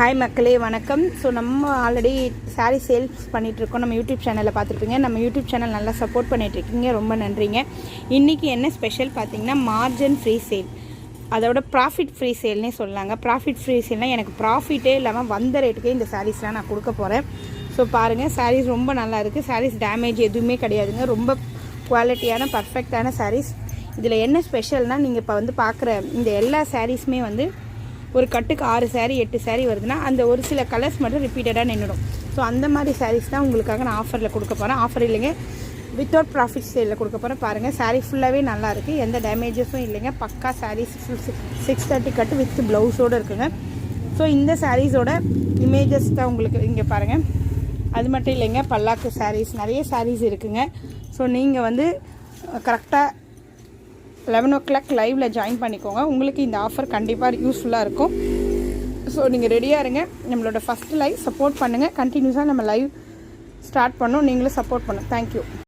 Hi மக்களே வணக்கம். So நம்ம ஆல்ரெடி சாரீ சேல்ஸ் பண்ணிகிட்ருக்கோம் நம்ம யூடியூப் சேனலில் பார்த்துருப்பீங்க. நம்ம யூடியூப் சேனல் நல்லா சப்போர்ட் பண்ணிகிட்ருக்கீங்க ரொம்ப நன்றிங்க. இன்றைக்கி என்ன ஸ்பெஷல் பார்த்தீங்கன்னா மார்ஜின் ஃப்ரீ சேல் அதோட ப்ராஃபிட் ஃப்ரீ சேல்னே சொல்லாங்க. ப்ராஃபிட் ஃப்ரீ சேல்னால் எனக்கு ப்ராஃபிட்டே இல்லாமல் வந்த ரேட்டுக்கே இந்த சாரீஸ்லாம் நான் கொடுக்க போகிறேன் ஸோ பாருங்கள் சாரீஸ் ரொம்ப நல்லா இருக்குது சாரீஸ் டேமேஜ் எதுவுமே கிடையாதுங்க. ரொம்ப குவாலிட்டியான பர்ஃபெக்டான சாரீஸ் இதில் என்ன ஸ்பெஷல்னால் நீங்கள் இப்போ வந்து பார்க்குற இந்த எல்லா சாரீஸுமே வந்து ஒரு கட்டுக்கு ஆறு சேரீ எட்டு சேரீ வருதுன்னா அந்த ஒரு சில கலர்ஸ் மட்டும் ரிப்பீட்டடாக நின்றுடும் ஸோ அந்த மாதிரி சாரீஸ் தான் உங்களுக்காக நான் ஆஃபரில் கொடுக்க போகிறேன் ஆஃபர் இல்லைங்க. வித்தவுட் ப்ராஃபிட் சேலில் கொடுக்க போகிறேன் பாருங்கள் சாரீ ஃபுல்லாகவே நல்லாயிருக்கு எந்த டேமேஜஸும் இல்லைங்க. பக்கா sarees full six thirty cut with ப்ளவுஸோடு இருக்குங்க. ஸோ இந்த சாரீஸோட இமேஜஸ் தான் உங்களுக்கு இங்கே பாருங்கள் அது மட்டும் இல்லைங்க பல்லாக்கு சாரீஸ் நிறைய சாரீஸ் இருக்குங்க. ஸோ நீங்கள் வந்து கரெக்டாக லெவன் ஓ கிளாக் லைவில் ஜாயின் பண்ணிக்கோங்க. உங்களுக்கு இந்த ஆஃபர் கண்டிப்பாக யூஸ்ஃபுல்லாக இருக்கும். ஸோ நீங்கள் ரெடியாக இருங்க. நம்மளோட ஃபஸ்ட் லைவ் சப்போர்ட் பண்ணுங்கள் கண்டினியூஸாக நம்ம லைவ் ஸ்டார்ட் பண்ணோம். நீங்களும் சப்போர்ட் பண்ணும் தேங்க்யூ